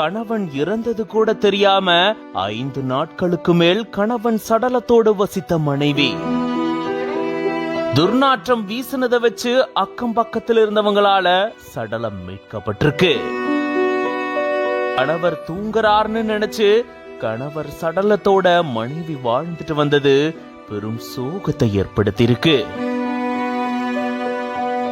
கணவன் இறந்தது கூட தெரியாம ஐந்து நாட்களுக்கு மேல் கணவன் சடலத்தோடு வசித்த மனைவி. துர்நாற்றம் வீசினதை வச்சு அக்கம் பக்கத்தில் இருந்தவங்களால சடலம் மீட்கப்பட்டிருக்கு. கணவர் தூங்குறாருன்னு நினைச்சு கணவர் சடலத்தோட மனைவி வாழ்ந்துட்டு வந்தது பெரும் சோகத்தை ஏற்படுத்தியிருக்கு.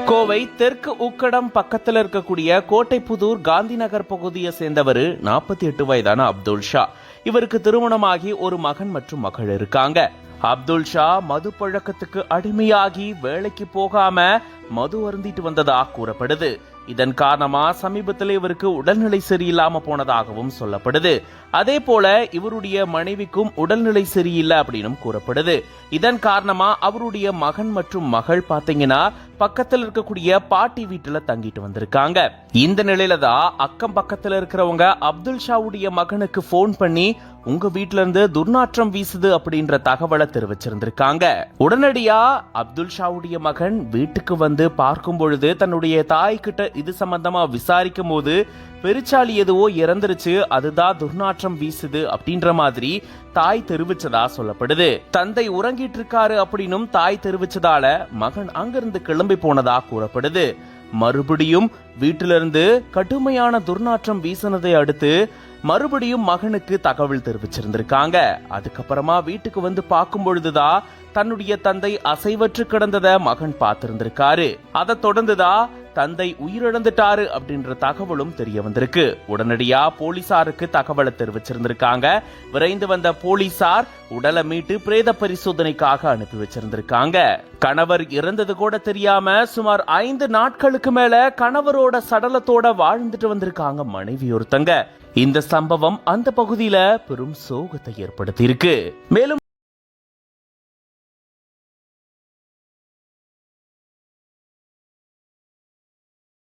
கோவை தெற்கு உக்கடம் பக்கத்தில் இருக்கக்கூடிய கோட்டைப்புதூர் காந்தி நகர் பகுதியை சேர்ந்தவர் நாற்பத்தி எட்டு வயதான அப்துல் ஷா. இவருக்கு திருமணமாகி ஒரு மகன் மற்றும் மகள் இருக்காங்க. அப்துல் ஷா மது பழக்கத்துக்கு அடிமையாகி வேலைக்கு போகாம மது அருந்திட்டு வந்ததா கூறப்படுது. இதன் காரணமா சமீபத்தில் இவருக்கு உடல்நிலை சரியில்லாம போனதாகவும் சொல்லப்படுது. அதே போல இவருடைய மனைவிக்கும் உடல்நிலை சரியில்லை அப்படின்னு கூறப்படுது. இதன் காரணமா அவருடைய மகன் மற்றும் மகள் பாத்தீங்கன்னா பக்கத்துல இருக்கக்கூடிய பாட்டி வீட்டுல தங்கிட்டு வந்திருக்காங்க. இந்த நிலையில தான் அக்கம் பக்கத்துல இருக்கிறவங்க அப்துல் ஷாவுடைய மகனுக்கு ஃபோன் பண்ணி உங்க வீட்ல இருந்து துர்நாற்றம் வீசுது அப்படின்ற தகவலை தெரிவிச்சிருந்திருக்காங்க. உடனடியா அப்துல் ஷாவுடைய மகன் வீட்டுக்கு வந்து பார்க்கும் பொழுது தன்னுடைய தாய்கிட்ட இது சம்பந்தமா விசாரிக்கும் போது பெருச்சாளி எதுவோ இறந்துருச்சு அதுதான் துர்நாற்றம் வீசுது அப்படின்ற மாதிரி தாய் தெரிவிச்சதா சொல்லப்படுது. தந்தை உறங்கிட்டு இருக்காரு அப்படின்னும் தாய் தெரிவிச்சதால மகன் அங்கிருந்து கிளம்பி போனதா கூறப்படுது. மறுபடியும் வீட்டிலிருந்து கடுமையான துர்நாற்றம் வீசினதை அடுத்து மறுபடியும் மகனுக்கு தகவல் தெரிவிச்சிருந்திருக்காங்க. அதுக்கப்புறமா வீட்டுக்கு வந்து பார்க்கும் பொழுதுதான் தன்னுடைய தந்தை அசைவற்று கிடந்தத மகன் பார்த்திருந்திருக்காரு. அதை தொடர்ந்துதான் தந்தை உயிரிழந்துட்டாரு அப்படின்ற தகவலும் தெரிய வந்திருக்கு. உடனடியா போலீசாருக்கு தகவலை தெரிவிச்சிருந்திருக்காங்க. விரைந்து வந்த போலீசார் உடலை மீட்டு பிரேத பரிசோதனைக்காக அனுப்பி வச்சிருந்திருக்காங்க. கணவர் இறந்தது கூட தெரியாம சுமார் ஐந்து நாட்களுக்கு மேல கணவரோட சடலத்தோட வாழ்ந்துட்டு வந்திருக்காங்க மனைவி ஒருத்தங்க. இந்த சம்பவம் அந்த பகுதியில பெரும் சோகத்தை ஏற்படுத்தி இருக்கு மேலும்